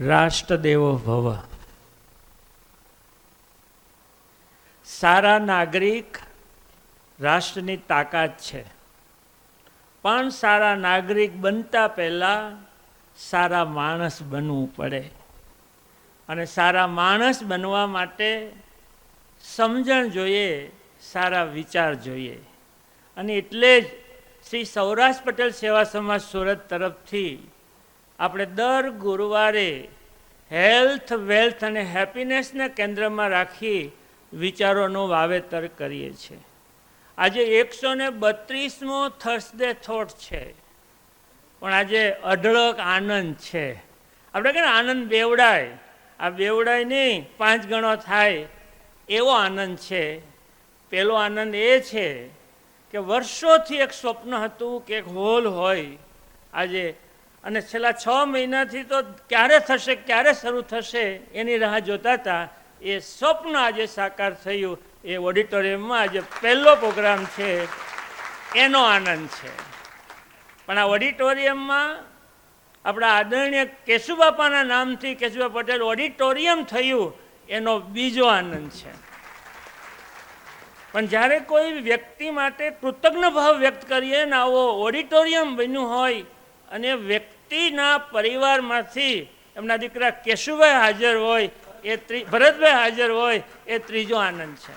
રાષ્ટ્રદેવો ભવ. સારા નાગરિક રાષ્ટ્રની તાકાત છે. પણ સારા નાગરિક બનતા પહેલાં સારા માણસ બનવું પડે. અને સારા માણસ બનવા માટે સમજણ જોઈએ, સારા વિચાર જોઈએ. અને એટલે જ શ્રી સૌરાષ્ટ્ર પટેલ સેવા સમાજ સુરત તરફથી આપણે દર ગુરુવારે હેલ્થ, વેલ્થ અને હેપીનેસને કેન્દ્રમાં રાખી વિચારોનું વાવેતર કરીએ છીએ. આજે એકસો ને બત્રીસમો થર્સડે થોટ છે. પણ આજે અઢળક આનંદ છે. આપણે કહે આનંદ બેવડાય? આ બેવડાય નહીં, પાંચ ગણો થાય એવો આનંદ છે. પેલો આનંદ એ છે કે વર્ષોથી એક સ્વપ્ન હતું કે એક હોલ હોય. આજે અને છેલ્લા છ મહિનાથી તો ક્યારે થશે, ક્યારે શરૂ થશે, એની રાહ જોતા હતા. એ સ્વપ્ન આજે સાકાર થયું. એ ઓડિટોરિયમમાં આજે પહેલો પ્રોગ્રામ છે. એનો આનંદ છે. પણ આ ઓડિટોરિયમમાં આપણા આદરણીય કેશુબાપાના નામથી કેશુબા પટેલ ઓડિટોરિયમ થયું, એનો બીજો આનંદ છે. પણ જ્યારે કોઈ વ્યક્તિ માટે કૃતજ્ઞ ભાવ વ્યક્ત કરીએ ને આવો ઓડિટોરિયમ બન્યું હોય અને વ્યક્તિના પરિવારમાંથી એમના દીકરા કેશુભાઈ હાજર હોય, એ ભરતભાઈ હાજર હોય, એ ત્રીજો આનંદ છે.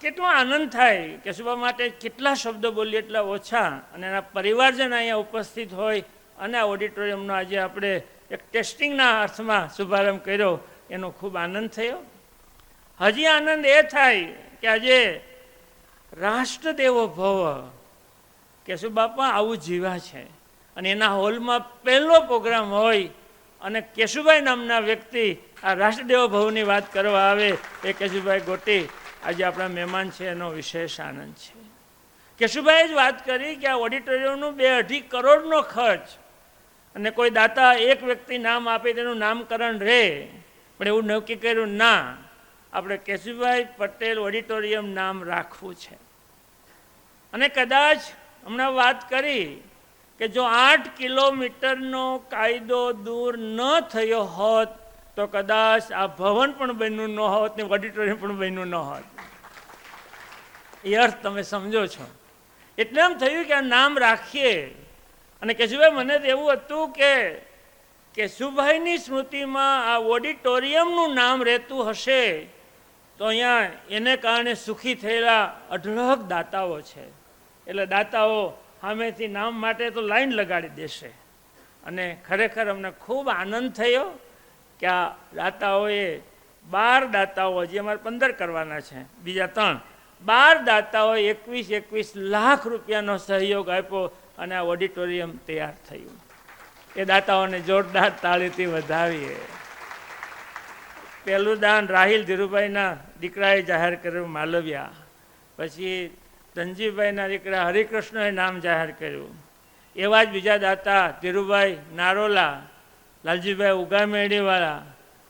કેટલો આનંદ થાય. કેશુભા માટે કેટલા શબ્દો બોલીએ એટલા ઓછા. અને એના પરિવારજન અહીંયા ઉપસ્થિત હોય, અને આ ઓડિટોરિયમનો આજે આપણે એક ટેસ્ટિંગના અર્થમાં શુભારંભ કર્યો. એનો ખૂબ આનંદ થયો. હજી આનંદ એ થાય કે આજે રાષ્ટ્રદેવો ભવ કેશુબાપા આવું જીવા છે. અને એના હોલમાં પહેલો પ્રોગ્રામ હોય અને કેશુભાઈ નામના વ્યક્તિ આ રાષ્ટ્રદેવ ભવની વાત કરવા આવે, એ કેશુભાઈ ગોટી, આજે આપણા મહેમાન છે, એનો વિશેષ આનંદ છે. કેશુભાઈએ જ વાત કરી કે આ ઓડિટોરિયમનું બે અઢી કરોડનો ખર્ચ અને કોઈ દાતા એક વ્યક્તિ નામ આપે તેનું નામકરણ રહે પણ એવું નક્કી કર્યું, ના, આપણે કેશુભાઈ પટેલ ઓડિટોરિયમ નામ રાખવું છે. અને કદાચ હમણાં વાત કરી કે જો આઠ કિલોમીટરનો કાયદો દૂર ન થયો હોત, તો કદાચ આ ભવન પણ બન્યું ન હોત ને ઓડિટોરિયમ પણ બન્યું ન હોત. એ અર્થ તમે સમજો છો. એટલે એમ થયું કે આ નામ રાખીએ. અને કેશુભાઈ, મને તો એવું હતું કે કેશુભાઈની સ્મૃતિમાં આ ઓડિટોરિયમનું નામ રહેતું હશે, તો અહીંયા એને કારણે સુખી થયેલા અઢળક દાતાઓ છે. એટલે દાતાઓ સામેથી નામ માટે તો લાઈન લગાડી દેશે. અને ખરેખર અમને ખૂબ આનંદ થયો કે આ દાતાઓએ બાર દાતાઓ, હજી અમારે પંદર કરવાના છે, બીજા ત્રણ. બાર દાતાઓએ એકવીસ એકવીસ લાખ રૂપિયાનો સહયોગ આપ્યો અને આ ઓડિટોરિયમ તૈયાર થયું. એ દાતાઓને જોરદાર તાળીથી વધાવીએ. પહેલું દાન રાહિલ ધીરુભાઈના દીકરાએ જાહેર કર્યું, માલવ્યા. પછી ધનજીભાઈના દીકરા હરિકૃષ્ણએ નામ જાહેર કર્યું. એવા જ બીજા દાતા ધીરુભાઈ નારોલા, લાલજીભાઈ ઉગામેડીવાળા,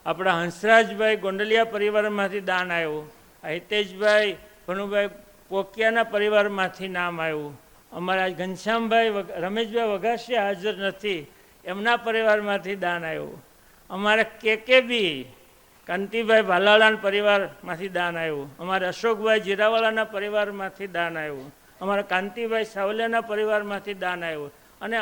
આપણા હંસરાજભાઈ ગોંડલિયા પરિવારમાંથી દાન આવ્યું. હિતેશભાઈ ભનુભાઈ પોકિયાના પરિવારમાંથી નામ આવ્યું. અમારા ઘનશ્યામભાઈ રમેશભાઈ વઘાસિયા હાજર નથી. એમના પરિવારમાંથી દાન આવ્યું. અમારા કેકેબી કાંતિભાઈ ભાલાળાના પરિવારમાંથી દાન આવ્યું. અમારા અશોકભાઈ જીરાવાલાના પરિવારમાંથી દાન આવ્યું. અમારા કાંતિભાઈ સાવલિયાના પરિવારમાંથી દાન આવ્યું. અને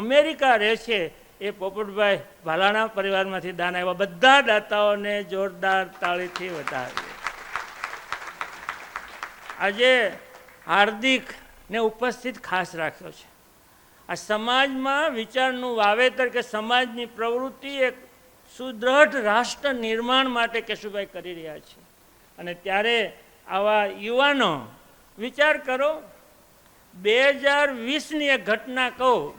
અમેરિકા રહે છે એ પોપટભાઈ ભાલાણા પરિવારમાંથી દાન આવ્યા. બધા દાતાઓને જોરદાર તાળીથી વધાવીએ આજે હાર્દિકને ઉપસ્થિત ખાસ રાખ્યો છે. આ સમાજમાં વિચારનું વાવેતર કે સમાજની પ્રવૃત્તિ એક સુદ્રઢ રાષ્ટ્ર નિર્માણ માટે કેશુભાઈ કરી રહ્યા છે. અને ત્યારે આવા યુવાનો વિચાર કરો બે હજાર વીસની એક ઘટના કહું,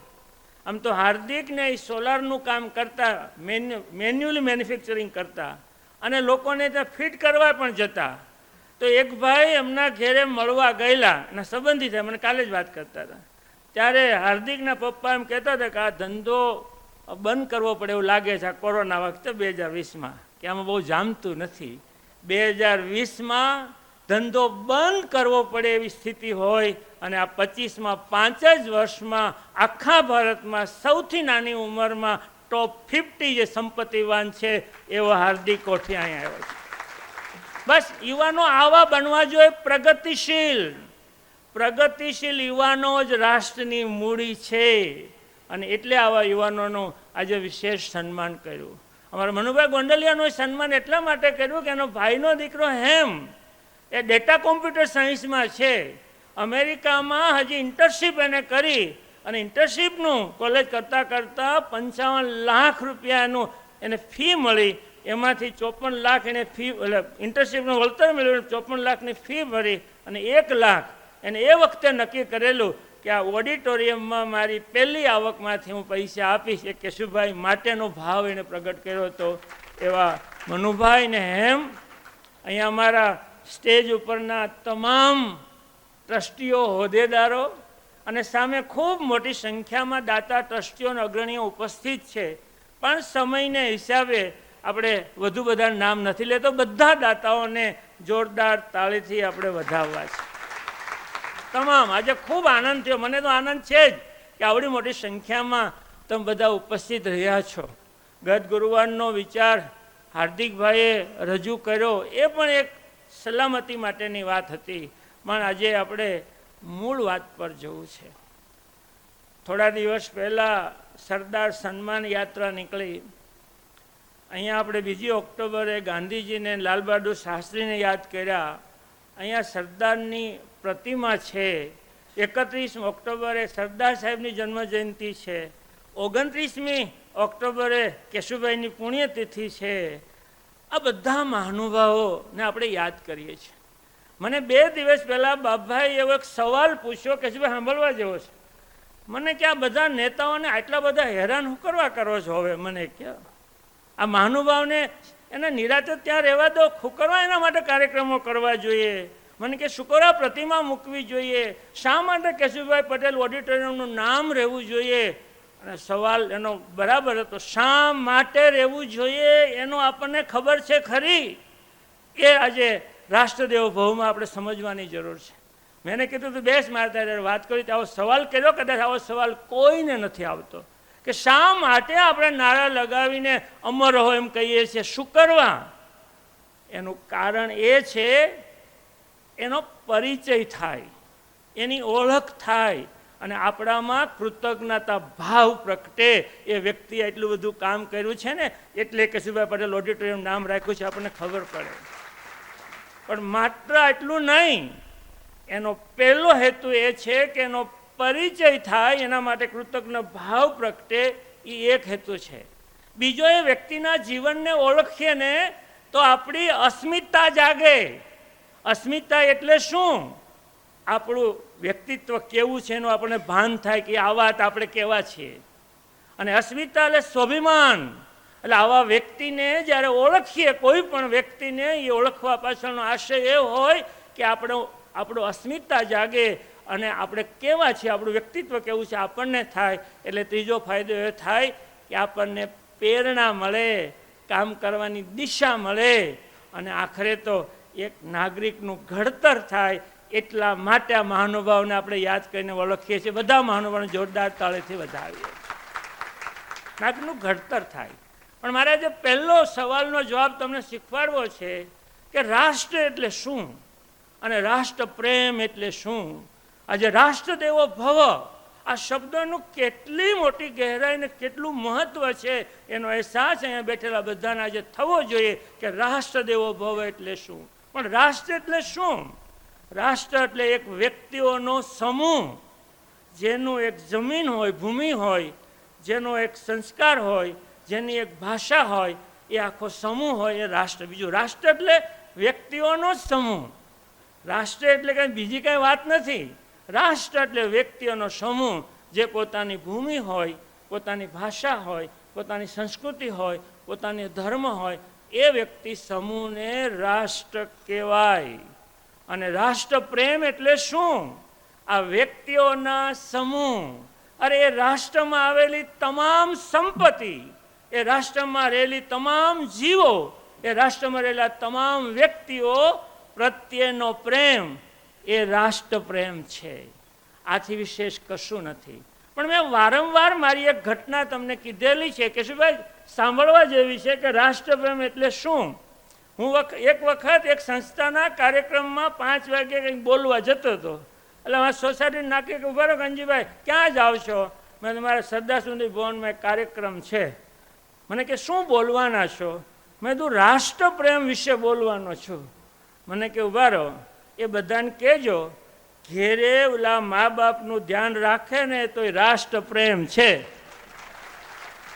આમ તો હાર્દિકને એ સોલારનું કામ કરતા, મેન્યુ, મેન્યુઅલી મેન્યુફેક્ચરિંગ કરતા અને લોકોને ત્યાં ફિટ કરવા પણ જતા, તો એક ભાઈ એમના ઘેરે મળવા ગયેલા અને સંબંધી થાય, મને કાલે જ વાત કરતા હતા. ત્યારે હાર્દિકના પપ્પા એમ કહેતા હતા કે આ ધંધો બંધ કરવો પડે એવું લાગે છે આ કોરોના વખતે બે હજાર વીસમાં, કે આમાં બહુ જામતું નથી. બે હજાર વીસમાં ધંધો બંધ કરવો પડે એવી સ્થિતિ હોય અને આ પચીસમાં પાંચ જ વર્ષમાં આખા ભારતમાં સૌથી નાની ઉંમરમાં ટોપ ફિફ્ટી જે સંપત્તિવાન છે એવો હાર્દિક કોઠી અહીંયા આવ્યો છે. બસ, યુવાનો આવા બનવા જોઈએ પ્રગતિશીલ. પ્રગતિશીલ યુવાનો જ રાષ્ટ્રની મૂડી છે. અને એટલે આવા યુવાનોનું આજે વિશેષ સન્માન કર્યું. અમારા મનુભાઈ ગોંડલિયાનું સન્માન એટલા માટે કર્યું કે એનો ભાઈનો દીકરો હેમ, એ ડેટા કોમ્પ્યુટર સાયન્સમાં છે. અમેરિકામાં હજી ઇન્ટર્નશીપ એને કરી અને ઇન્ટર્નશીપનું કોલેજ કરતાં કરતાં પંચાવન લાખ રૂપિયાનું એને ફી મળી. એમાંથી ચોપન લાખ એને ફી એટલે ઇન્ટર્નશીપનું વળતર મળ્યું ચોપન લાખની ફી ભરી અને એક લાખ એને એ વખતે નક્કી કરેલું કે આ ઓડિટોરિયમમાં મારી પહેલી આવકમાંથી હું પૈસા આપીશ. એ કેશુભાઈ માટેનો ભાવ એણે પ્રગટ કર્યો હતો એવા મનુભાઈ ને હેમ. અહીંયા અમારા સ્ટેજ ઉપરના તમામ ટ્રસ્ટીઓ, હોદ્દેદારો અને સામે ખૂબ મોટી સંખ્યામાં દાતા, ટ્રસ્ટીઓ અગ્રણીઓ ઉપસ્થિત છે. પણ સમયને હિસાબે આપણે વધુ બધા નામ નથી લેતો. બધા દાતાઓને જોરદાર તાળીથી આપણે વધાવવા છે. તમામ આજે ખૂબ આનંદ થયો. મને તો આનંદ છે જ કે આવડી મોટી સંખ્યામાં તમે બધા ઉપસ્થિત રહ્યા છો. ગત ગુરુવારનો વિચાર હાર્દિકભાઈએ રજૂ કર્યો. એ પણ એક સલામતી માટેની વાત હતી. પણ આજે આપણે મૂળ વાત પર જવું છે. થોડા દિવસ પહેલાં સરદાર સન્માન યાત્રા નીકળી. અહીંયા આપણે બીજી ઓક્ટોબરે ગાંધીજીને લાલ બહાદુર શાસ્ત્રીને યાદ કર્યા. અહીંયા સરદારની પ્રતિમા છે. એકત્રીસ ઓક્ટોબરે સરદાર સાહેબની જન્મજયંતિ છે. ઓગણત્રીસમી ઓક્ટોબરે કેશુભાઈની પુણ્યતિથિ છે. આ બધા મહાનુભાવોને આપણે યાદ કરીએ છીએ. મને બે દિવસ પહેલાં બાપભાઈ એવો એક સવાલ પૂછ્યો કેશુભાઈ સાંભળવા જેવો છે? મને કે, આ બધા નેતાઓને આટલા બધા હેરાન હું કરવા કરો છો હવે? મને કે, આ મહાનુભાવને એને નિરાતે ત્યાં રહેવા દો ખુકરવા એના માટે કાર્યક્રમો કરવા જોઈએ. મને કે શુકરા પ્રતિમા મૂકવી જોઈએ. શા માટે કેશુભાઈ પટેલ ઓડિટોરિયમનું નામ રહેવું જોઈએ? અને સવાલ એનો બરાબર હતો, શા માટે રહેવું જોઈએ એનો આપણને ખબર છે ખરી? એ આજે રાષ્ટ્રદેવ ભવમાં આપણે સમજવાની જરૂર છે. મેં કીધું તું બેસ મારે ત્યારે વાત કરી, તો આવો સવાલ કર્યો, કદાચ આવો સવાલ કોઈને નથી આવતો. કે શા માટે આપણે નારા લગાવીને અમર હો એમ કહીએ છીએ? શું કરવા? એનું કારણ એ છે, એનો પરિચય થાય, એની ઓળખ થાય અને આપણામાં કૃતજ્ઞતા ભાવ પ્રગટે. એ વ્યક્તિએ એટલું બધું કામ કર્યું છે ને, એટલે કેશુભાઈ પટેલ ઓડિટોરિયમ નામ રાખ્યું છે, આપણને ખબર પડે. પણ માત્ર એટલું નહીં, એનો પહેલો હેતુ એ છે કે એનો પરિચય થાય, એના માટે કૃતજ્ઞ ભાવ પ્રગટે એ એક હેતુ છે. બીજો એ વ્યક્તિના જીવનને ઓળખીએ ને, તો આપણી અસ્મિતતા જાગે. અસ્મિતતા એટલે શું? આપણું વ્યક્તિત્વ કેવું છે એનું આપણને ભાન થાય કે આ વાત આપણે કેવા છીએ. અને અસ્મિતા એટલે સ્વાભિમાન. એટલે આવા વ્યક્તિને જ્યારે ઓળખીએ, કોઈ પણ વ્યક્તિને, એ ઓળખવા પાછળનો આશય એ હોય કે આપણો આપણો અસ્મિતા જાગે. અને આપણે કેવા છીએ? આપણું વ્યક્તિત્વ કેવું છે? આપણને થાય. એટલે ત્રીજો ફાયદો એ થાય કે આપણને પ્રેરણા મળે, કામ કરવાની દિશા મળે. અને આખરે તો એક નાગરિકનું ઘડતર થાય એટલા માટે આ મહાનુભાવને આપણે યાદ કરીને ઓળખીએ છીએ. બધા મહાનુભાવને જોરદાર તાળેથી વધાવીએ નાગરિકનું ઘડતર થાય. પણ મારે જે પહેલો સવાલનો જવાબ તમને શીખવાડવો છે કે રાષ્ટ્ર એટલે શું? અને રાષ્ટ્ર પ્રેમ એટલે શું? આજે રાષ્ટ્રદેવો ભવ. આ શબ્દનું કેટલી મોટી ગહેરાઈ ને કેટલું મહત્વ છે એનો અહેસાસ અહીંયા બેઠેલા બધાને આજે થવો જોઈએ કે રાષ્ટ્રદેવો ભવ એટલે શું? પણ રાષ્ટ્ર એટલે શું? રાષ્ટ્ર એટલે એક વ્યક્તિઓનો સમૂહ. જેનું એક જમીન હોય, ભૂમિ હોય, જેનો એક સંસ્કાર હોય, જેની એક ભાષા હોય, એ આખો સમૂહ હોય, એ રાષ્ટ્ર. બીજું રાષ્ટ્ર એટલે વ્યક્તિઓનો સમૂહ. રાષ્ટ્ર એટલે કંઈ બીજી કાંઈ વાત નથી. રાષ્ટ્ર એટલે વ્યક્તિઓનો સમૂહ. જે પોતાની ભૂમિ હોય, પોતાની ભાષા હોય, પોતાની સંસ્કૃતિ હોય, પોતાની ધર્મ હોય, એ વ્યક્તિ સમૂહને રાષ્ટ્ર કહેવાય. અને રાષ્ટ્ર પ્રેમ એટલે શું? આ વ્યક્તિઓના સમૂહ. અરે એ રાષ્ટ્રમાં આવેલી તમામ સંપત્તિ, એ રાષ્ટ્રમાં રહેલી તમામ જીવો, એ રાષ્ટ્રમાં રહેલા તમામ વ્યક્તિઓ પ્રત્યેનો પ્રેમ એ રાષ્ટ્રપ્રેમ છે. આથી વિશેષ કશું નથી. પણ મેં વારંવાર મારી એક ઘટના તમને કીધેલી છે કે શું ભાઈ સાંભળવા જેવી છે કે રાષ્ટ્રપ્રેમ એટલે શું? હું એક વખત એક સંસ્થાના કાર્યક્રમમાં પાંચ વાગે કંઈક બોલવા જતો હતો. એટલે અમારા સોસાયટી નાખી કે ઊભા રહો ગંજીભાઈ, ક્યાં જાઓ છો? મેં તમારા સરદાર સુધી ભવનમાં કાર્યક્રમ છે. મને કે, શું બોલવાના છો? મેં તું રાષ્ટ્રપ્રેમ વિશે બોલવાનો છું. મને કે, ઊભા રહો. એ બધાને કહેજો, ઘેરે ઓલા મા બાપનું ધ્યાન રાખે ને તો એ રાષ્ટ્રપ્રેમ છે.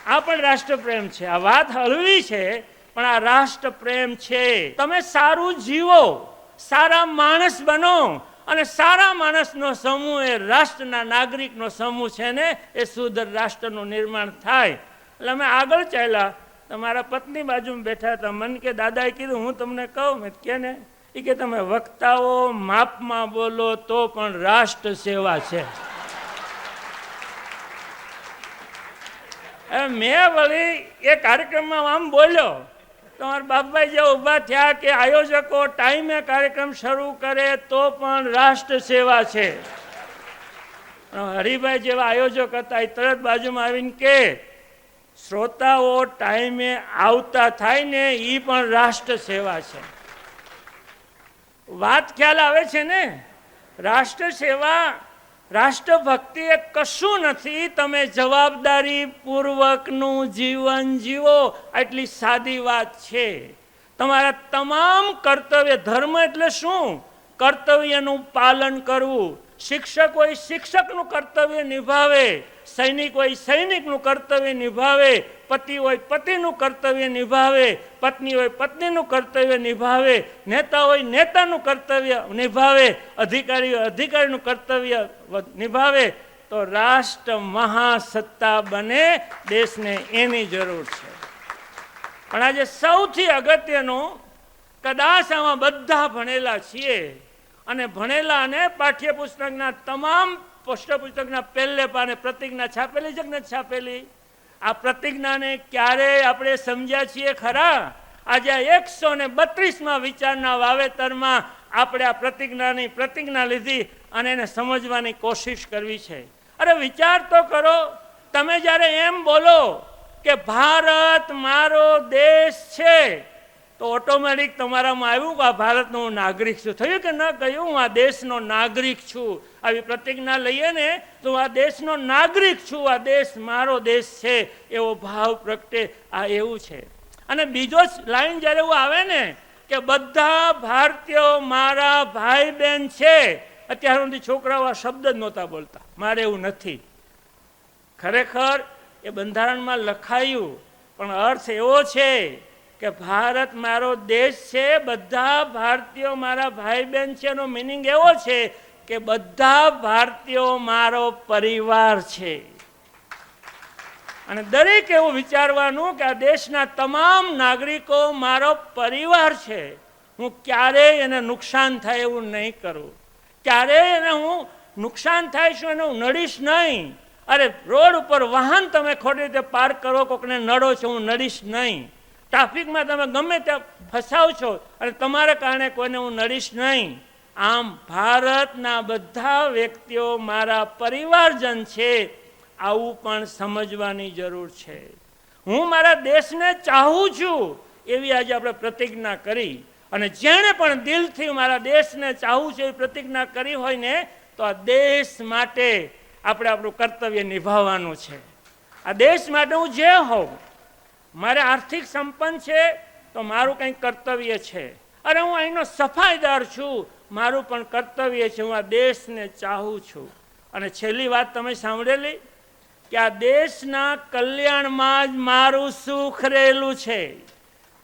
આ પણ રાષ્ટ્રપ્રેમ છે. આ વાત હળવી છે, પણ આ રાષ્ટ્રપ્રેમ છે. તમે સારું જીવો, સારા માણસ બનો અને સારા માણસનો સમૂહ એ રાષ્ટ્રના નાગરિકનો સમૂહ છે ને, એ સુધર રાષ્ટ્રનું નિર્માણ થાય. એટલે અમે આગળ ચાલ્યા. તમારા પત્ની બાજુમાં બેઠા હતા. મન કે, દાદાએ કીધું, હું તમને કહું. મેં કે ને એ કે તમે વક્તાઓ માપમાં બોલો તો પણ રાષ્ટ્ર સેવા છે. મેં વળી એ કાર્યક્રમમાં આમ બોલ્યો તો મારા બાપભાઈ જે ઊભા થયા કે આયોજકો ટાઈમે કાર્યક્રમ શરૂ કરે તો પણ રાષ્ટ્ર સેવા છે. હરિભાઈ જેવા આયોજક હતા એ તરત બાજુમાં આવીને કે, શ્રોતાઓ ટાઈમે આવતા થાય ને એ પણ રાષ્ટ્ર સેવા છે. વાત ખ્યાલ આવે છે ને? રાષ્ટ્ર સેવા રાષ્ટ્રભક્તિ એ કશું નથી. તમે જવાબદારી પૂર્વકનું જીવન જીવો, આટલી સાદી વાત છે. તમારા તમામ કર્તવ્ય, ધર્મ એટલે શું? કર્તવ્યનું પાલન કરવું. શિક્ષક હોય, શિક્ષકનું કર્તવ્ય નિભાવે. સૈનિક હોય, સૈનિકનું કર્તવ્ય નિભાવે. પતિ હોય પતિનું કર્તવ્ય નિભાવે, પત્ની હોય પત્નીનું કર્તવ્ય નિભાવે, નેતા હોય નેતાનું કર્તવ્ય નિભાવે અધિકારી હોય અધિકારીનું કર્તવ્ય નિભાવે, તો રાષ્ટ્ર મહાસત્તા બને, દેશને એની જરૂર છે. પણ આજે સૌથી અગત્યનું, કદાચ આમાં બધા ભણેલા છીએ, અને ભણેલા અને પાઠ્યપુસ્તકના તમામ પુસ્તકના પહેલે પાને પ્રતિજ્ઞા છાપેલી છે કે છાપેલી? આ પ્રતિજ્ઞાને ક્યારે આપણે સમજ્યા છીએ ખરા? આજે એકસો ને બત્રીસમાં વિચારના વાવેતરમાં આપણે આ પ્રતિજ્ઞાની પ્રતિજ્ઞા લીધી અને એને સમજવાની કોશિશ કરવી છે. અરે વિચાર તો કરો, તમે જ્યારે એમ બોલો કે ભારત મારો દેશ છે, તો ઓટોમેટિક તમારામાં આવ્યું કે આ ભારતનો હું નાગરિક છું. થયું કે ન કહ્યું હું આ દેશનો નાગરિક છું. આવી પ્રતિજ્ઞા લઈએ ને, તો આ દેશનો નાગરિક છું, આ દેશ મારો દેશ છે, એવો ભાવ પ્રગટે, આ એવું છે. અને બીજો લાઈન જ્યારે એવું આવે ને, કે બધા ભારતીયો મારા ભાઈ બહેન છે, અત્યાર સુધી છોકરાઓ આ શબ્દ જ નહોતા બોલતા. મારે એવું નથી. ખરેખર એ બંધારણમાં લખાયું, પણ અર્થ એવો છે કે ભારત મારો દેશ છે, બધા ભારતીયો મારા ભાઈ બહેન છે, એનો મિનિંગ એવો છે કે બધા ભારતીયો મારો પરિવાર છે. અને દરેક એવું વિચારવાનું કે આ દેશના તમામ નાગરિકો મારો પરિવાર છે. હું ક્યારેય એને નુકસાન થાય એવું નહીં કરું. ક્યારેય એને હું નુકસાન થાય છું એને હું નડીશ નહીં. અરે રોડ ઉપર વાહન તમે ખોટી રીતે પાર્ક કરો, કોકને નડો છો, હું નડીશ નહીં. ટ્રાફિકમાં તમે ગમે ત્યાં ફસાવ છો, અને તમારા કારણે કોઈને હું નડીશ નહીં. આમ ભારતના બધા વ્યક્તિઓ મારા પરિવારજન છે, આવું પણ સમજવાની જરૂર છે. હું મારા દેશને ચાહું છું એવી આજે આપણે પ્રતિજ્ઞા કરી. અને જેણે પણ દિલથી મારા દેશને ચાહું છે એવી પ્રતિજ્ઞા કરી હોય ને, તો આ દેશ માટે આપણે આપણું કર્તવ્ય નિભાવવાનું છે. આ દેશ માટે હું જે હોઉં, મારે આર્થિક સંપન્ન છે, તો મારું કંઈક કર્તવ્ય છે. અરે હું અહીંનો સફાઈદાર છું મારું પણ કર્તવ્ય છે, હું આ દેશને ચાહું છું. અને છેલ્લી વાત તમે સાંભળેલી કે આ દેશના કલ્યાણમાં જ મારું સુખ રહેલું છે.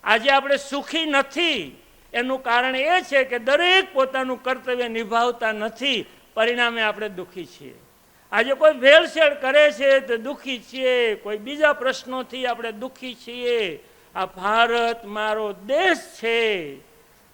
આજે આપણે સુખી નથી. એનું કારણ એ છે કે દરેક પોતાનું કર્તવ્ય નિભાવતા નથી. પરિણામે આપણે દુઃખી છીએ. આજે કોઈ ભેળસેળ કરે છે તો દુઃખી છીએ. કોઈ બીજા પ્રશ્નોથી આપણે દુઃખી છીએ. આ ભારત મારો દેશ છે.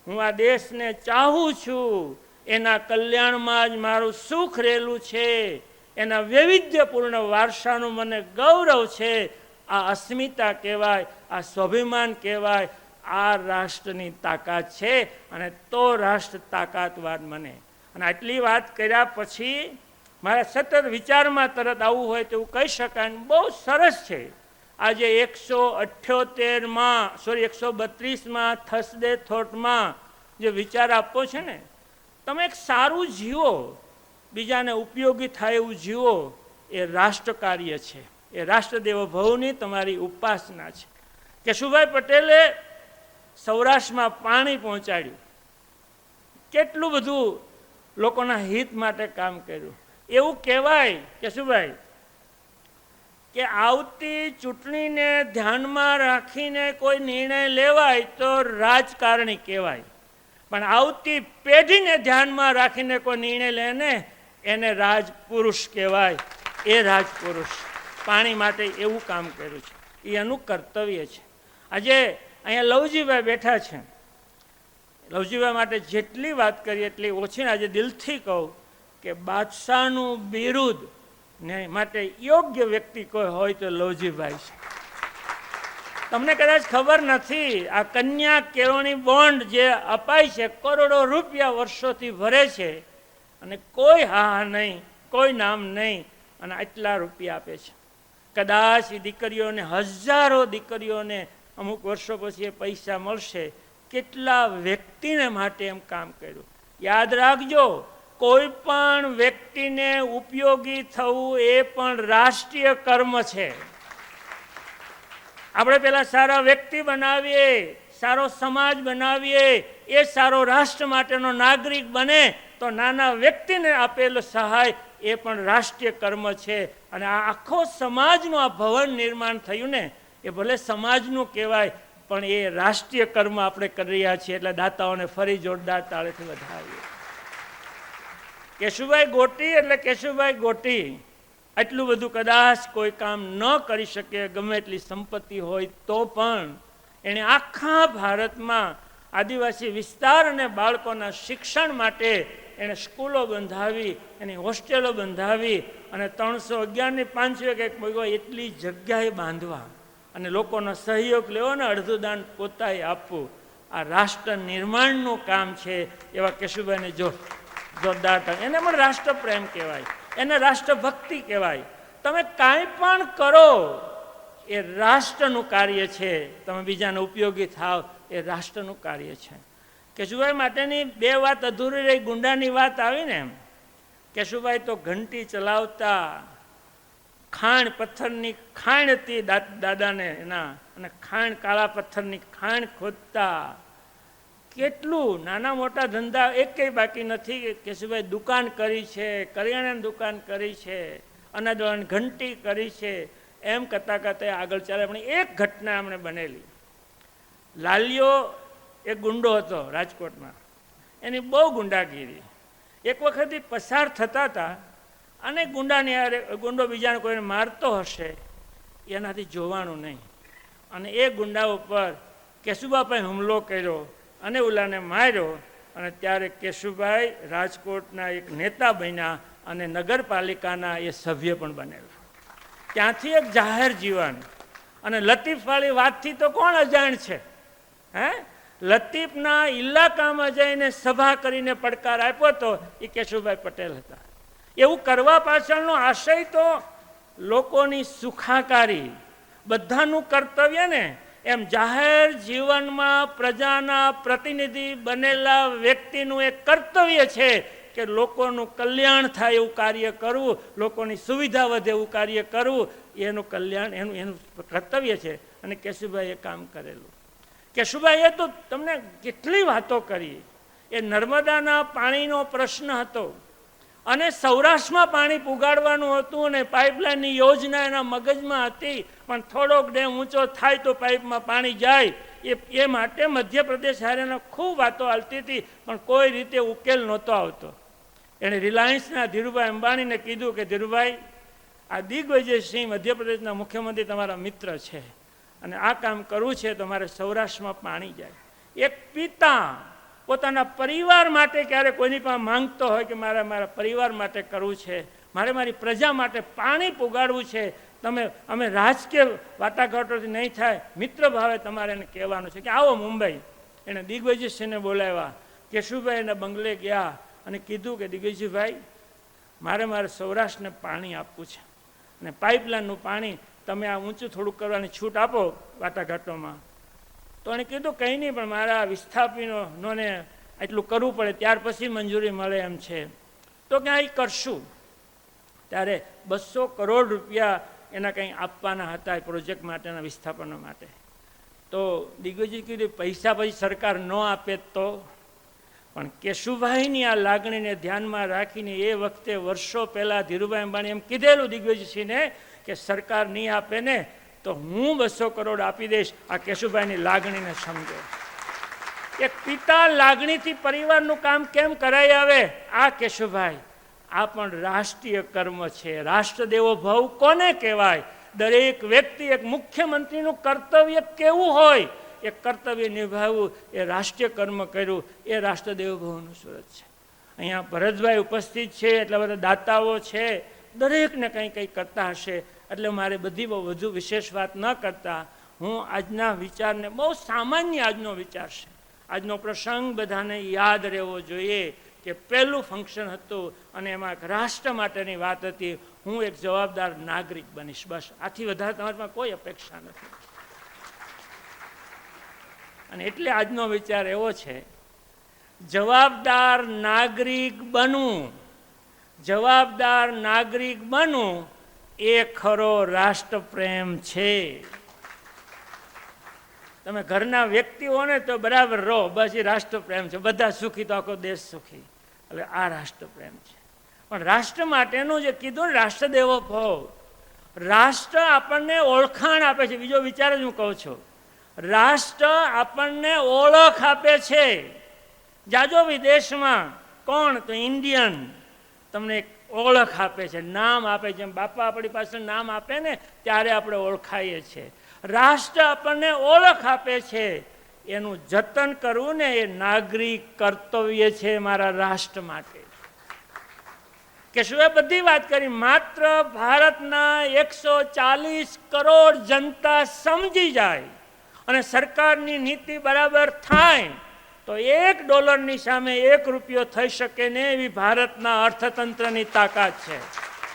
હું આ દેશને ચાહું છું. એના કલ્યાણમાં જ મારું સુખ રહેલું છે. એના વૈવિધ્યપૂર્ણ વારસાનું મને ગૌરવ છે. આ અસ્મિતા કહેવાય, આ સ્વાભિમાન કહેવાય, આ રાષ્ટ્રની તાકાત છે અને તો રાષ્ટ્ર તાકાતવાદ મને. અને આટલી વાત કર્યા પછી મારા સતત વિચારમાં તરત આવવું હોય તેવું કહી શકાય બહુ સરસ છે. આજે એકસો અઠ્યોતેરમાં સોરી એકસો બત્રીસમાં થસદે થોટમાં જે વિચાર આપવો છે ને, તમે એક સારું જીવો, બીજાને ઉપયોગી થાય એવું જીવો, એ રાષ્ટ્ર કાર્ય છે. એ રાષ્ટ્રદેવ ભવની તમારી ઉપાસના છે. કેશુભાઈ પટેલે સૌરાષ્ટ્રમાં પાણી પહોંચાડ્યું. કેટલું બધું લોકોના હિત માટે કામ કર્યું. એવું કહેવાય, કેશુભાઈ કે આવતી ચૂંટણીને ધ્યાનમાં રાખીને કોઈ નિર્ણય લેવાય તો રાજકારણી કહેવાય. પણ આવતી પેઢીને ધ્યાનમાં રાખીને કોઈ નિર્ણય લે ને, એને રાજપુરુષ કહેવાય. એ રાજપુરુષ પાણી માટે એવું કામ કર્યું છે. એ એનું કર્તવ્ય છે. આજે અહીંયા લવજીભાઈ બેઠા છે. લવજીભાઈ માટે જેટલી વાત કરીએ એટલી ઓછી આજે દિલથી કહું કે બાદશાહનું બિરુદ ને માટે યોગ્ય વ્યક્તિ કોઈ હોય તો લવજીભાઈ છે. તમને કદાચ ખબર નથી, આ કન્યા કેળવણી બોન્ડ જે અપાય છે, કરોડો રૂપિયા વર્ષોથી ભરે છે અને કોઈ હા નહીં, કોઈ નામ નહીં અને આટલા રૂપિયા આપે છે. કદાચ એ દીકરીઓને, હજારો દીકરીઓને અમુક વર્ષો પછી એ પૈસા મળશે. કેટલા વ્યક્તિને માટે એમ કામ કર્યું? યાદ રાખજો કોઈ પણ વ્યક્તિને ઉપયોગી થવું એ પણ રાષ્ટ્રીય કર્મ છે. આપણે પેલા સારા વ્યક્તિ બનાવીએ, સારો સમાજ બનાવીએ, એ સારો રાષ્ટ્ર માટેનો નાગરિક બને, તો નાના વ્યક્તિને આપેલો સહાય એ પણ રાષ્ટ્રીય કર્મ છે. અને આ આખો સમાજનું આ ભવન નિર્માણ થયું ને, એ ભલે સમાજનું કહેવાય, પણ એ રાષ્ટ્રીય કર્મ આપણે કરી રહ્યા છીએ. એટલે દાતાઓને ફરી જોરદાર તાળેથી વધાવીએ. કેશુભાઈ ગોટી એટલે કેશુભાઈ ગોટી. આટલું બધું કદાચ કોઈ કામ ન કરી શકે, ગમે એટલી સંપત્તિ હોય તો પણ એણે આખા ભારતમાં આદિવાસી વિસ્તાર અને બાળકોના શિક્ષણ માટે એણે સ્કૂલો બંધાવી, એની હોસ્ટેલો બંધાવી અને ત્રણસો અગિયારની પાંચસો કે એટલી જગ્યાએ બાંધવા અને લોકોનો સહયોગ લેવો ને અડધું દાન પોતાએ આપવું. આ રાષ્ટ્ર નિર્માણનું કામ છે એવા કેશુભાઈને જો જોરદાર ઢંગ- એને પણ રાષ્ટ્રપ્રેમ કહેવાય, એને રાષ્ટ્રભક્તિ કહેવાય. તમે કાંઈ પણ કરો, એ રાષ્ટ્રનું કાર્ય છે. તમે બીજાને ઉપયોગી થાવ, એ રાષ્ટ્રનું કાર્ય છે. કેશુભાઈ માટેની બે વાત અધૂરી રહી, ગુંડાની વાત આવી ને એમ. કેશુભાઈ તો ઘંટી ચલાવતા, ખાણ પથ્થરની ખાણ હતી દાદાને એના, અને ખાણ, કાળા પથ્થરની ખાણ ખોદતા. કેટલું નાના મોટા ધંધા એકેય બાકી નથી કે કેશુભાઈ દુકાન કરી છે, કરિયાણાની દુકાન કરી છે અનાદવાન ઘંટી કરી છે, એમ કરતાં કરતાં આગળ ચાલે. પણ એક ઘટના એમણે બનેલી. લાલિયો એક ગુંડો હતો રાજકોટમાં. એની બહુ ગુંડાગીરી. એક વખત પસાર થતા હતા અને ગુંડાની હારે, ગુંડો બીજાને કોઈને મારતો હશે, એનાથી જોવાનું નહીં. અને એ ગુંડા ઉપર કેશુબાપાએ હુમલો કર્યો. અને ઓલાને માર્યો અને ત્યારે કેશુભાઈ રાજકોટના એક નેતા બન્યા અને નગરપાલિકાના એ સભ્ય પણ બનેલા. ત્યાંથી એક જાહેર જીવન. અને લતીફવાળી વાતથી તો કોણ અજાણ છે? હે? લતીફના ઇલાકામાં જઈને સભા કરીને પડકાર આપ્યો હતો એ કેશુભાઈ પટેલ હતા. એવું કરવા પાછળનો આશય તો લોકોની સુખાકારી, બધાનું કર્તવ્ય ને એમ જાહેર જીવનમાં પ્રજાના પ્રતિનિધિ બનેલા વ્યક્તિનું એક કર્તવ્ય છે કે લોકોનું કલ્યાણ થાય એવું કાર્ય કરવું, લોકોની સુવિધા વધે એવું કાર્ય કરવું. એનું કલ્યાણ, એનું એનું કર્તવ્ય છે. અને કેશુભાઈએ કામ કરેલું. કેશુભાઈએ તો તમને કેટલી વાતો કરી. એ નર્મદાના પાણીનો પ્રશ્ન હતો. અને સૌરાષ્ટ્રમાં પાણી પુગાડવાનું હતું અને પાઇપલાઇનની યોજના એના મગજમાં હતી, પણ થોડોક ડેમ ઊંચો થાય તો પાઇપમાં પાણી જાય. એ એ માટે મધ્યપ્રદેશ હારેના ખૂબ વાતો હાલતી હતી, પણ કોઈ રીતે ઉકેલ નહોતો આવતો. એણે રિલાયન્સના ધીરુભાઈ અંબાણીને કીધું કે, ધીરુભાઈ, આ દિગ્વિજયસિંહ મધ્યપ્રદેશના મુખ્યમંત્રી તમારા મિત્ર છે અને આ કામ કરવું છે, તમારે સૌરાષ્ટ્રમાં પાણી જાય. એક પિતા પોતાના પરિવાર માટે ક્યારે કોઈની પાસે માંગતો હોય કે મારે મારા પરિવાર માટે કરવું છે, મારે મારી પ્રજા માટે પાણી પુગાડવું છે, તમે, અમે રાજકીય વાટાઘાટોથી નહીં થાય, મિત્ર ભાવે તમારે એને કહેવાનું છે કે આવો મુંબઈ. એણે દિગ્વિજયસિંહને બોલાવ્યા, કેશુભાઈ એના બંગલે ગયા અને કીધું કે દિગ્વિજયભાઈ, મારે મારે સૌરાષ્ટ્રને પાણી આપવું છે. અને પાઇપલાઇનનું પાણી તમે આ ઊંચું થોડુંક કરવાની છૂટ આપો વાટાઘાટોમાં. તો એણે કીધું, કંઈ નહીં, પણ મારા વિસ્થાપીનો ને એટલું કરવું પડે, ત્યાર પછી મંજૂરી મળે એમ છે. તો કે આ કરશું. ત્યારે બસો કરોડ રૂપિયા એના કંઈ આપવાના હતા એ પ્રોજેક્ટ માટેના વિસ્થાપનો માટે. તો દિગ્વિજય કીધું, પૈસા પછી સરકાર ન આપે તો? પણ કેશુભાઈની આ લાગણીને ધ્યાનમાં રાખીને એ વખતે વર્ષો પહેલાં ધીરુભાઈ અંબાણી એમ કીધેલું દિગ્વિજયસિંહને કે સરકાર નહીં આપે ને તો હું બસો કરોડ આપી દઈશ. આ કેશુભાઈની લાગણીને સમજો. એક પિતા લાગણીથી પરિવારનું કામ કેમ કરાઈ આવે? આ કેશુભાઈ, આ પણ રાષ્ટ્રીય કર્મ છે. રાષ્ટ્રદેવો ભાવ કોને કહેવાય? દરેક વ્યક્તિ એક મુખ્યમંત્રીનું કર્તવ્ય કેવું હોય? એ કર્તવ્ય નિભાવવું, એ રાષ્ટ્રીય કર્મ કર્યું, એ રાષ્ટ્રદેવ ભવનું સુરત છે. અહીંયા ભરતભાઈ ઉપસ્થિત છે, એટલા બધા દાતાઓ છે. દરેકને કંઈ કંઈ કરતા હશે. એટલે મારે બધી વધુ વિશેષ વાત ન કરતા હું આજના વિચારને બહુ સામાન્ય આજનો વિચાર છે. આજનો પ્રસંગ બધાને યાદ રહેવો જોઈએ કે પહેલું ફંક્શન હતું અને એમાં એક રાષ્ટ્ર માટેની વાત હતી. હું એક જવાબદાર નાગરિક બનીશ. બસ, આથી વધારે તમારામાં કોઈ અપેક્ષા નથી. અને એટલે આજનો વિચાર એવો છે, જવાબદાર નાગરિક બનવું, જવાબદાર નાગરિક બનવું એ ખરો રાષ્ટ્રપ્રેમ છે. તમે ઘરના વ્યક્તિઓને તો બરાબર રહો, બસ એ રાષ્ટ્રપ્રેમ છે. બધા સુખી તો આખો દેશ સુખી. એટલે આ રાષ્ટ્રપ્રેમ છે. પણ રાષ્ટ્ર માટેનું જે કીધું ને, રાષ્ટ્રદેવો ભવ, રાષ્ટ્ર આપણને ઓળખાણ આપે છે. બીજો વિચાર જ હું કહું છું. રાષ્ટ્ર આપણને ઓળખ આપે છે. જાજો વિદેશમાં કોણ? તો ઇન્ડિયન. તમને એક ઓળખ આપે છે, નામ આપે છે. બાપા આપણી પાસે નામ આપે ને, ત્યારે આપણે ઓળખાઈએ છીએ રાષ્ટ્ર આપણને ઓળખ આપે છે. એનું જતન કરવું ને એ નાગરિક કર્તવ્ય છે મારા રાષ્ટ્ર માટે. કે શું એ બધી વાત કરી? માત્ર ભારતના એકસો ચાલીસ કરોડ જનતા સમજી જાય અને સરકારની નીતિ બરાબર થાય તો એક ડોલરની સામે એક રૂપિયો થઈ શકે ને એવી ભારતના અર્થતંત્રની તાકાત છે.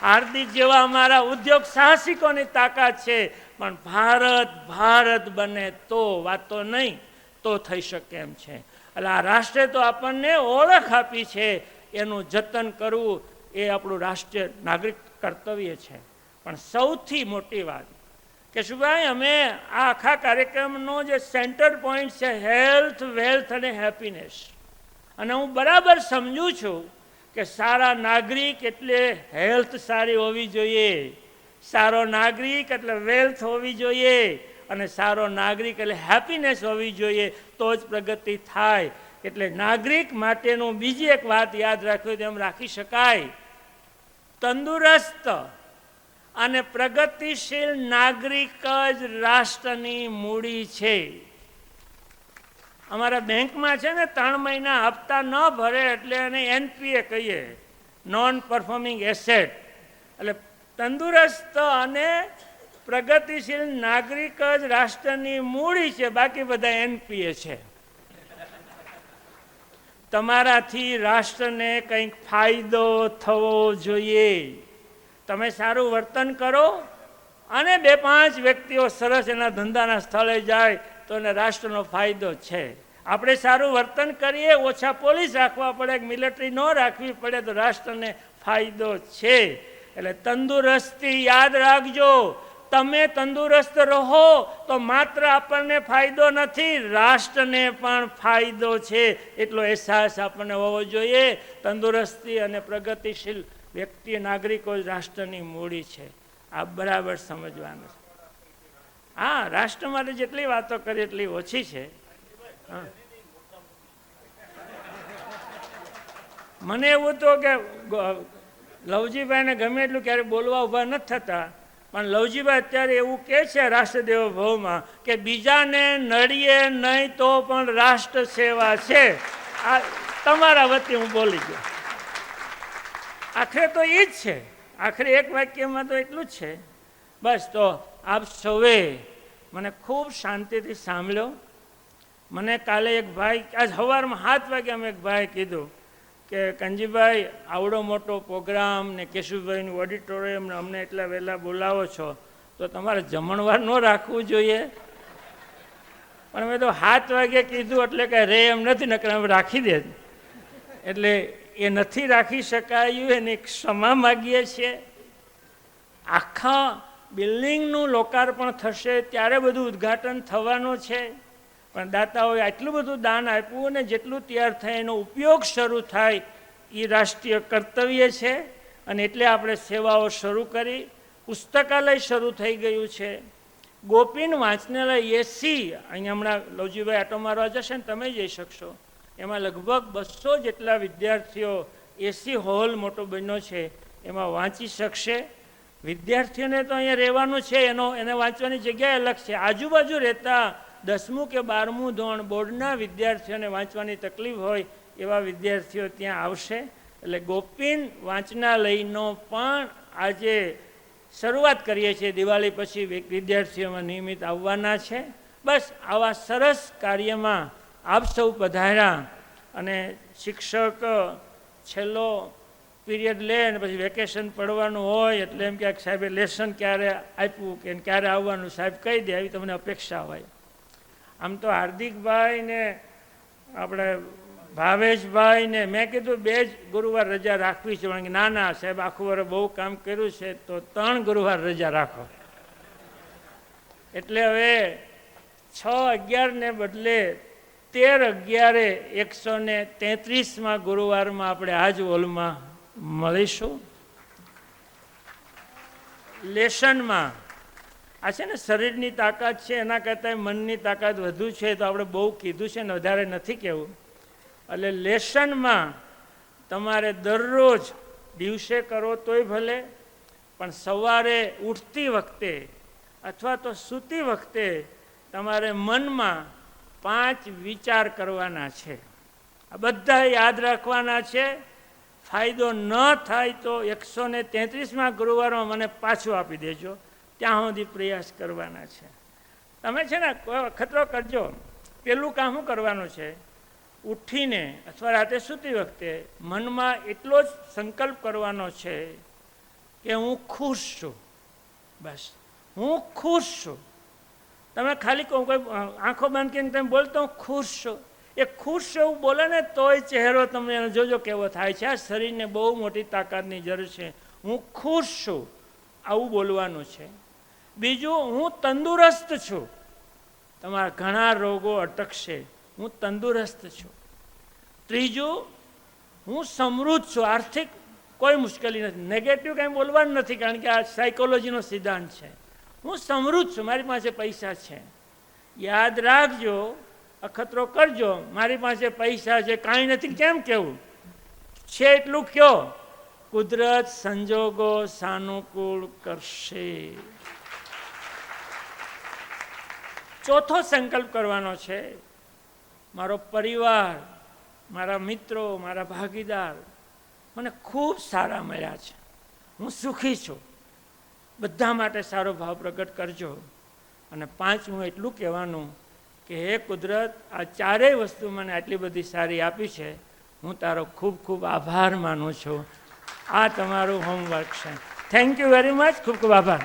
હાર્દિક જેવા અમારા ઉદ્યોગ સાહસિકોની તાકાત છે, પણ ભારત ભારત બને તો વાતો નહીં, તો થઈ શકે એમ છે. એટલે આ રાષ્ટ્રે તો આપણને ઓળખ આપી છે, એનું જતન કરવું એ આપણું રાષ્ટ્રીય નાગરિક કર્તવ્ય છે. પણ સૌથી મોટી વાત કે શુભાઈ અમે આ આખા કાર્યક્રમનો જે સેન્ટર પોઈન્ટ છે હેલ્થ વેલ્થ અને હેપીનેસ અને હું બરાબર સમજુ છું કે સારા નાગરિક એટલે હેલ્થ સારી હોવી જોઈએ. સારો નાગરિક એટલે વેલ્થ હોવી જોઈએ અને સારો નાગરિક એટલે હેપીનેસ હોવી જોઈએ. તો જ પ્રગતિ થાય. એટલે નાગરિક માટેનું બીજી એક વાત યાદ રાખવી તેમ રાખી શકાય. તંદુરસ્ત અને પ્રગતિશીલ નાગરિક જ રાષ્ટ્રની મૂડી છે. અમારા બેંકમાં છે ને ત્રણ મહિના હપ્તા ન ભરે એટલે એને એનપીએ કહીએ નોન પરફોર્મિંગ એસેટ એટલે તંદુરસ્ત અને પ્રગતિશીલ નાગરિક જ રાષ્ટ્રની મૂડી છે, બાકી બધા એનપીએ છે. તમારાથી રાષ્ટ્રને કંઈક ફાયદો થવો જોઈએ. તમે સારું વર્તન કરો અને બે પાંચ વ્યક્તિઓ સરસ એના ધંધાના સ્થળે જાય તો એને રાષ્ટ્રનો ફાયદો છે. આપણે સારું વર્તન કરીએ, ઓછા પોલીસ રાખવા પડે મિલિટરી ન રાખવી પડે તો રાષ્ટ્રને ફાયદો છે. એટલે તંદુરસ્તી યાદ રાખજો. તમે તંદુરસ્ત રહો તો માત્ર આપણને ફાયદો નથી, રાષ્ટ્રને પણ ફાયદો છે. એટલો અહેસાસ આપણને હોવો જોઈએ. તંદુરસ્તી અને પ્રગતિશીલ વ્યક્તિ નાગરિકો જ રાષ્ટ્રની મૂડી છે. આ બરાબર સમજવાનું છે. હા, રાષ્ટ્ર માટે જેટલી વાતો કરી એટલી ઓછી છે. હા. મને એવું તો કે લવજીભાઈને ગમે એટલું ક્યારે બોલવા ઊભા નથી થતા, પણ લવજીભાઈ અત્યારે એવું કહે છે રાષ્ટ્રદેવ ભાવમાં કે બીજાને નડીએ નહીં તો પણ રાષ્ટ્ર સેવા છે. આ તમારા વતી હું બોલી ગયો. આખરે તો એ જ છે. આખરે એક વાક્યમાં તો એટલું જ છે. બસ તો આપ સૌએ મને ખૂબ શાંતિથી સાંભળ્યો. મને કાલે એક ભાઈ, આજ સવારમાં સાત વાગે અમે એક ભાઈ કીધું કે, કંજીભાઈ, આવડો મોટો પ્રોગ્રામ ને કેશુભાઈનું ઓડિટોરિયમ અમને એટલા વહેલા બોલાવો છો, તો તમારે જમણવાર ન રાખવું જોઈએ. પણ મેં તો સાત વાગે કીધું એટલે કે રે એમ નથી નકર રાખી દે. એટલે એ નથી રાખી શકાયું, એની ક્ષમા માગીએ છીએ. આખા બિલ્ડિંગનું લોકાર્પણ થશે, ત્યારે બધું ઉદ્ઘાટન થવાનું છે. પણ દાતાઓએ આટલું બધું દાન આપ્યું અને જેટલું તૈયાર થાય, એનો ઉપયોગ શરૂ થાય, એ રાષ્ટ્રીય કર્તવ્ય છે. અને એટલે આપણે સેવાઓ શરૂ કરી. પુસ્તકાલય શરૂ થઈ ગયું છે. ગોપીન વાંચનાલય એસી, અહીંયા હમણાં લવજીભાઈ આટો મારવા જશે ને તમે જઈ શકશો. એમાં લગભગ બસો જેટલા વિદ્યાર્થીઓ એસી હોલ મોટો બન્યો છે, એમાં વાંચી શકશે. વિદ્યાર્થીઓને તો અહીંયા રહેવાનું છે, એનો, એને વાંચવાની જગ્યા અલગ છે. આજુબાજુ રહેતા દસમું કે બારમું ધોરણ બોર્ડના વિદ્યાર્થીઓને વાંચવાની તકલીફ હોય એવા વિદ્યાર્થીઓ ત્યાં આવશે. એટલે ગોપીન વાંચનાલયનો પણ આજે શરૂઆત કરીએ છીએ. દિવાળી પછી વિદ્યાર્થીઓમાં નિયમિત આવવાના છે. બસ આવા સરસ કાર્યમાં આપ સૌ પધાર્યા અને શિક્ષક છેલ્લો પીરિયડ લે ને પછી વેકેશન પડવાનું હોય એટલે એમ ક્યાંક સાહેબે લેસન ક્યારે આપ્યું કે ક્યારે આવવાનું સાહેબ કહી દે, આવી તમને અપેક્ષા હોય. આમ તો હાર્દિકભાઈ ને આપણે ભાવેશભાઈ ને મેં કીધું બે જ ગુરુવાર રજા રાખવી છે, કારણ કે ના ના, સાહેબ આખું વર્ષ બહુ કામ કર્યું છે, તો ત્રણ ગુરુવાર રજા રાખો. એટલે હવે છ અગિયારને બદલે તેર અગિયારે એકસો ને તેત્રીસમાં ગુરુવારમાં આપણે આ જ હોલમાં મળીશું. લેસનમાં આ છે ને શરીરની તાકાત છે, એના કરતાં મનની તાકાત વધુ છે તો આપણે બહુ કીધું છે ને વધારે નથી કહેવું. એટલે લેસનમાં તમારે દરરોજ દિવસે કરો તોય ભલે, પણ સવારે ઉઠતી વખતે અથવા તો સૂતી વખતે તમારે મનમાં પાંચ વિચાર કરવાના છે. આ બધા યાદ રાખવાના છે. ફાયદો ન થાય તો એકસો ને તેત્રીસમાં ગુરુવારમાં મને પાછું આપી દેજો. ત્યાં સુધી પ્રયાસ કરવાના છે. તમે છે ને કોઈ ખતરો કરજો. પેલું કામ શું કરવાનું છે? ઉઠીને અથવા રાતે સૂતી વખતે મનમાં એટલો જ સંકલ્પ કરવાનો છે કે હું ખુશ છું. બસ. હું ખુશ છું. તમે ખાલી કોઈ કોઈ આંખો બંધ કરીને તમે બોલતો ખુશ છો. એ ખુશ છે એવું બોલે ને તોય ચહેરો તમને એનો જોજો કેવો થાય છે. આ શરીરને બહુ મોટી તાકાતની જરૂર છે. હું ખુશ છું આવું બોલવાનું છે. બીજું, હું તંદુરસ્ત છું. તમારા ઘણા રોગો અટકશે. હું તંદુરસ્ત છું. ત્રીજું, હું સમૃદ્ધ છું. આર્થિક કોઈ મુશ્કેલી નથી. નેગેટિવ કંઈ બોલવાનું નથી, કારણ કે આ સાયકોલોજીનો સિદ્ધાંત છે. હું સમૃદ્ધ છું, મારી પાસે પૈસા છે. યાદ રાખજો, અખતરો કરજો, મારી પાસે પૈસા છે, કાંઈ નથી, કેમ કેવું? છે એટલું કયો, કુદરત સંજોગો સાનુકૂળ કરશે. ચોથો સંકલ્પ કરવાનો છે, મારો પરિવાર, મારા મિત્રો, મારા ભાગીદાર, મને ખૂબ સારા મળ્યા છે. હું સુખી છું. બધા માટે સારો ભાવ પ્રગટ કરજો. અને પાંચમું એટલું કહેવાનું કે, હે કુદરત, આ ચારેય વસ્તુ મને આટલી બધી સારી આપી છે. હું તારો ખૂબ ખૂબ આભાર માનું છું. આ તમારું હોમવર્ક છે. થેન્ક યુ વેરી મચ ખૂબ ખૂબ આભાર.